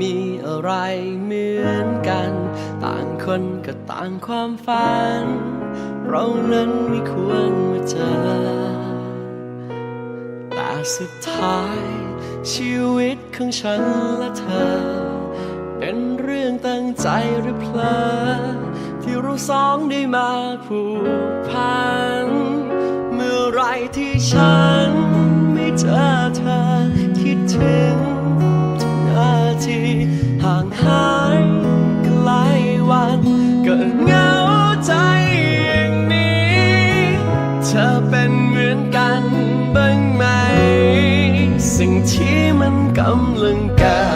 มีอะไรเหมือนกัน ต่างคนก็ต่างความฝัน เรานั้นไม่ควรมาเจอ แต่สุดท้าย ชีวิตของฉันและเธอ เป็นเรื่องตั้งใจหรือเพลอที่เราสองได้มาผูกพัน เมื่อไรที่ฉันไม่เจอเธอคิดถึง ห่างหายกันหลายวันก็เหงาใจอย่างนี้ เธอเป็นเหมือนกันบ้างไหม สิ่งที่มันกำลังเกิด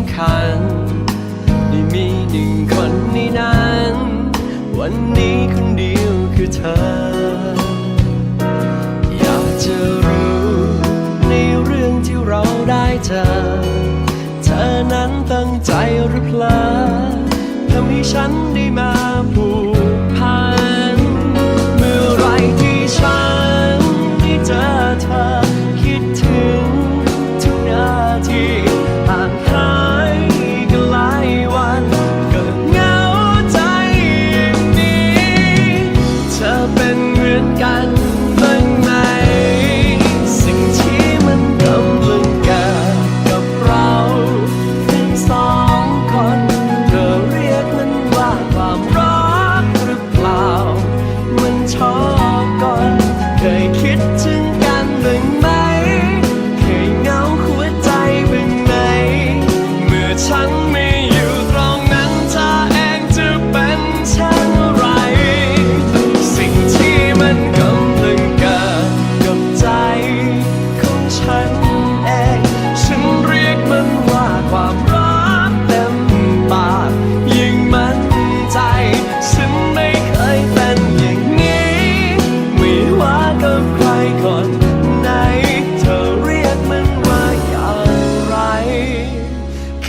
ำคัญได้มีหนึ่งคนในนั้น วันนี้คนเดียวคือเธอ อยากจะรู้ในเรื่องที่เราได้เจอ เธอนั้นตั้งใจหรือเปล่าทำให้ฉันได้มาพู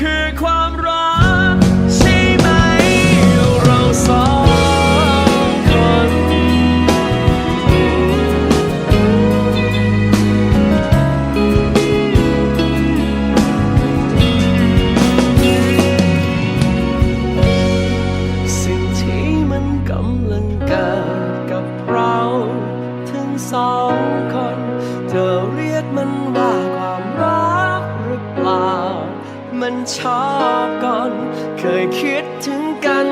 คือความ ชอบก่อน เคยคิดถึงกัน